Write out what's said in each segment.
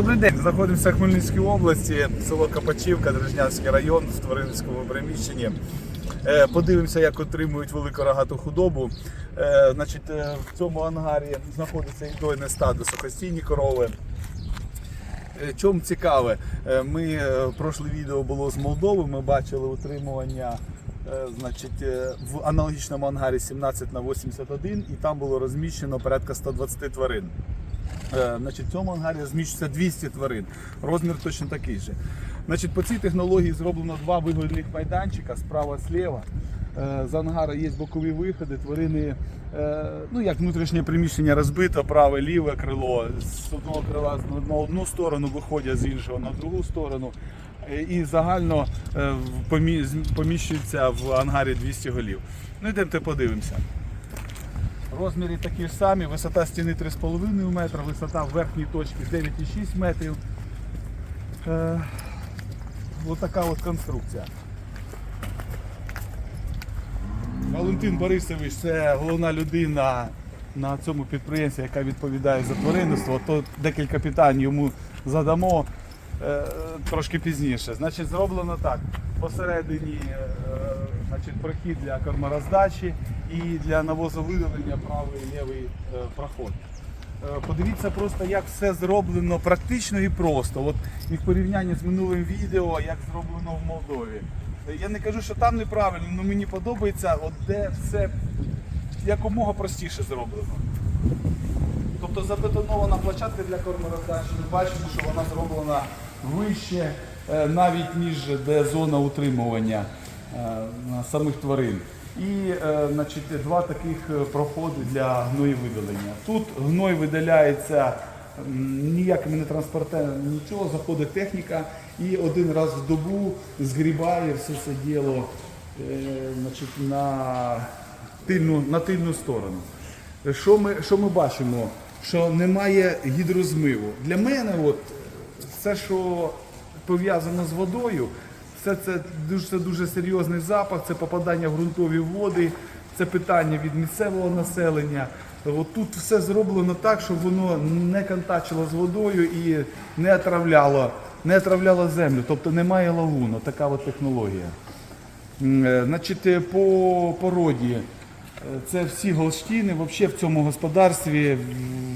Добрий день, знаходимося в Хмельницькій області, село Копачівка, Дрожнянський район в тваринницькому приміщенні. Е, Подивимося, як отримують велику рогату худобу. Е, Значить, е, в цьому ангарі знаходиться і дойне стадо, сухостійні корови. Чому цікаве? Ми прошле відео було з Молдови. Ми бачили утримування значить, в аналогічному ангарі 17 на 81 і там було розміщено порядка 120 тварин. Е, Значить, в цьому ангарі розміщується 200 тварин. Розмір точно такий же. Значить, по цій технології зроблено два вигодних майданчика справа сліва. Е, З ангара є бокові виходи, тварини, е, ну як внутрішнє приміщення розбито, праве, ліве крило. З одного крила на одну сторону виходять, з іншого на другу сторону. І загально поміщується в ангарі 200 голів. Ну йдемте подивимося. Розміри такі ж самі, висота стіни 3,5 метра, висота верхньої точки 9,6 метрів. Е, ось така от конструкція. Валентин Борисович це головна людина на цьому підприємстві, яка відповідає за тваринництво. То декілька питань йому задамо е, трошки пізніше. Значить, зроблено так. Посередині е, значить, прохід для кормороздачі і для навозовидалення правий і лівий е, проход. Е, Подивіться просто, як все зроблено практично і просто. От і в порівнянні з минулим відео, як зроблено в Молдові. Я не кажу, що там неправильно, але мені подобається, от де все якомога простіше зроблено. Тобто забетонована площадка для кормороздачі. Ми бачимо, що вона зроблена вище, е, навіть ніж де зона утримування самих тварин. І е, значить, два таких е, проходи для гноєвидалення. Тут гной видаляється ніякими не транспортерами, нічого, заходить техніка і один раз в добу згрібає все це діло е, значить, на тильну, на тильну сторону. Що ми, що ми бачимо? Що немає гідрозмиву. Для мене, от, все, що пов'язано з водою, все це дуже, це дуже серйозний запах, це попадання в ґрунтові води, це питання від місцевого населення. От тут все зроблено так, щоб воно не контачило з водою і не отравляло, не отравляло землю. Тобто немає лагуну, така от технологія. Е, Значить, е, по породі е, це всі голштіни. Взагалі в цьому господарстві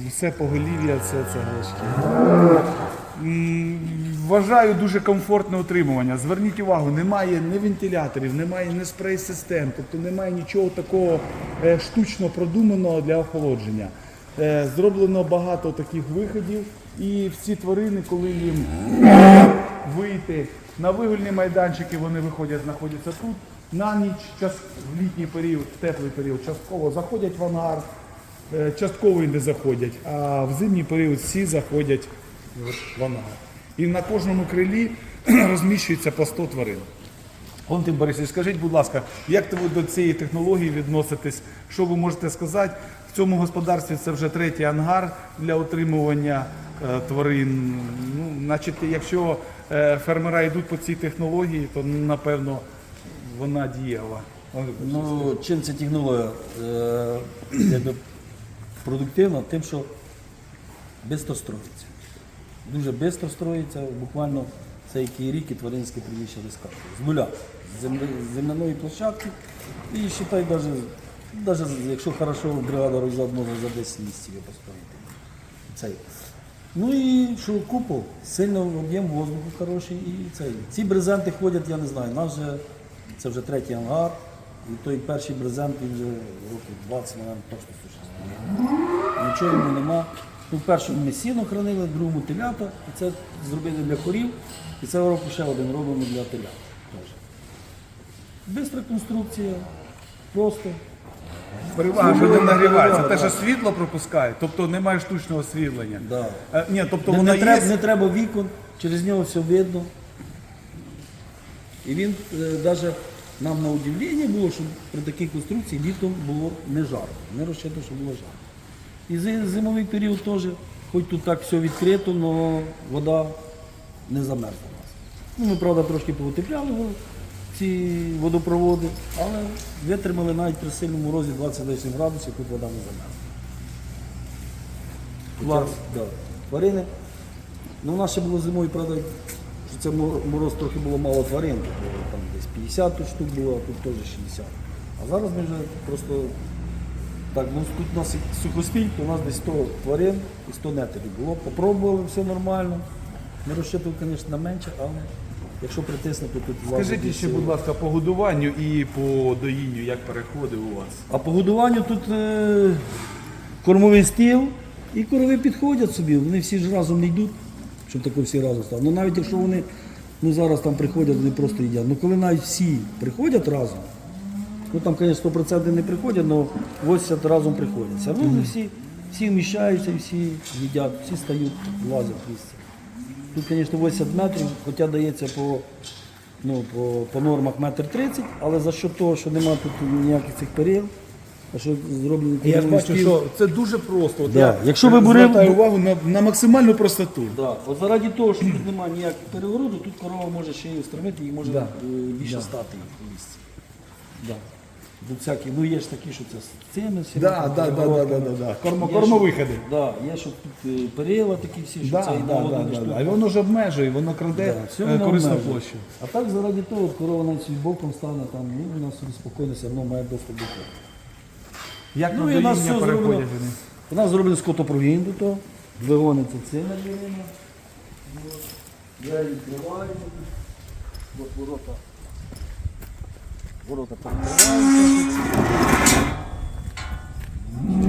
все поголів'я це, це голштіни. Вважаю дуже комфортне утримування. Зверніть увагу, немає ні вентиляторів, немає ні спрей-систем, тобто немає нічого такого е, штучно продуманого для охолодження. Е, Зроблено багато таких виходів, і всі тварини, коли їм вийти на вигульні майданчики, вони виходять, знаходяться тут. На ніч, час, в літній період, в теплий період, частково заходять в ангар, е, частково і не заходять, а в зимній період всі заходять в- в ангар. І на кожному крилі розміщується по 100 тварин. Валентин Борисович, скажіть, будь ласка, як ви до цієї технології відноситесь? Що ви можете сказати? В цьому господарстві це вже третій ангар для утримування е, тварин. Ну, значить, якщо е, фермера йдуть по цій технології, то напевно вона дієва. Ну, чим ця технологія е, продуктивна? Тим, що швидко строїться. Дуже швидко строїться, буквально це який рік і тваринське приміщення. З нуля, з землі, з земляної площадки. І вважай, навіть, якщо хорошо бригада розряд може за 10 місяців його построїти. Цей. Ну і що купол, сильно об'єм воздуху хороший і цей. Ці брезенти ходять, я не знаю, наш же, це вже третій ангар, і той перший брезент він вже років 20, мабуть, точно существує. Нічого йому нема. Ну, в першому ми сіно хранили, в другому телята, і це зробили для корів, і цього року ще один робимо для телят. Бистра конструкція, просто. Перевага, що не нагрівається. Те, що світло пропускає, тобто немає штучного освітлення. Да. Е, Ні, тобто Не, воно не, треба, є. не треба вікон, через нього все видно. І він навіть нам на удивлення було, що при такій конструкції літом було не жарко. Не розчитано, що було жарко. І зимовий період теж, хоч тут так все відкрито, але вода не замерзла у нас. Ну, ми, правда, трошки поутепляли ці водопроводи, але витримали навіть при сильному морозі 28 градусів, тут вода не замерзла. Клас. Да. Тварини Ну, у нас ще було зимою, правда, що це мороз трохи було мало тварин, там десь 50 штук було, а тут теж 60. А зараз ми вже просто так, ну тут у нас сухостій, у нас десь 100 тварин і 100 нетерів було. Попробували, все нормально. Ми розчитували, звісно, на менше, але якщо притиснути, тут влазить Скажіть ще, будь ласка, по годуванню і по доїнню, як переходи у вас? А по годуванню тут е, кормовий стіл і корови підходять собі. Вони всі ж разом не йдуть, щоб тако всі разом стали. Ну навіть якщо вони ну, зараз там приходять, вони просто їдять. Ну коли навіть всі приходять разом, ну там, звісно, 100% не приходять, але 80 разом приходять. Все одно вони всі, всі вміщаються, всі їдять, всі стають, влазять в місце. Тут, звісно, 80 метрів, хоча дається по, ну, по, по нормах метр 30, але за що того, що немає тут ніяких цих перил, а що зроблені Я бачу, стіл. що це дуже просто. От Да. Я Якщо ви бурив- звертаю увагу на, на максимальну простоту. Да. От заради того, що тут немає ніяких перегороду, тут корова може ще й устромити, і може Да. е, більше стати в місці. Да. Тут всякі, ну є ж такі, що це з цими всіма Да, там да, да, да, да, да. Кормо- кормовиходи. Да, є, що тут е, перила такі всі, що Да, це і да, да, да, да. А воно ж обмежує, воно краде Да, е, корисну обмежує. площу. А так заради того, от корова навіть собі боком стане там, ну вона собі спокійно все одно має доступ до того. Як Ну, і у нас все зроблено. У нас зроблено скотопровід до того, двигони це дверима. От. Я відкриваю. От ворота. Ворота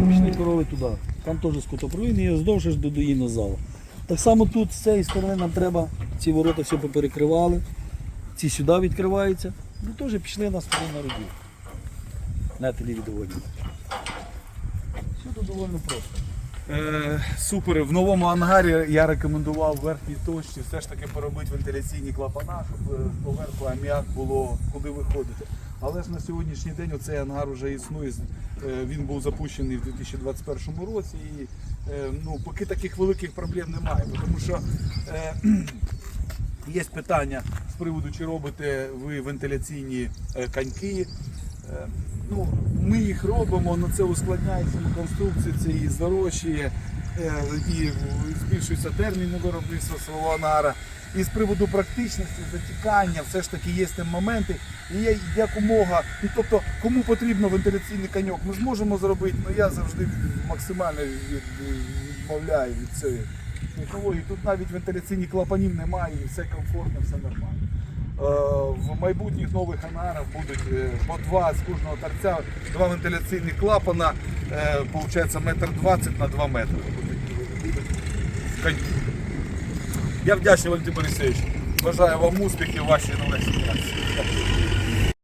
Пішли корови туди. Там теж скотопровід і вздовж аж до доїного залу. Так само тут з цієї сторони нам треба, ці ворота все поперекривали, ці сюди відкриваються. Ну теж пішли на сторону народів. На телевідоводі. Все тут доволі просто. Е, супер. В новому ангарі я рекомендував в верхній точці все ж таки поробити вентиляційні клапана, щоб е, поверху аміак було куди виходити. Але ж на сьогоднішній день оцей ангар вже існує. е, Він був запущений в 2021 році і е, ну, поки таких великих проблем немає. Тому що е, є питання з приводу, чи робите ви вентиляційні е, коньки. Е, Ну, ми їх робимо, але це ускладняє конструкцію, це здорожчує, е, і збільшується термін виробництва свого анара. І з приводу практичності, затікання, все ж таки є там моменти. І є якомога, ну, тобто, кому потрібно вентиляційний коньок, ми зможемо зробити, але я завжди максимально від- відмовляю від цієї технології. Тут навіть вентиляційних клапанів немає, і все комфортно, все нормально. Е, В майбутніх нових анарах будуть е, по два з кожного торця, два вентиляційних клапана, виходить получається метр двадцять на два метри. Я вдячний Валентин Борисович. Бажаю вам успіхів вашій новій ситуації.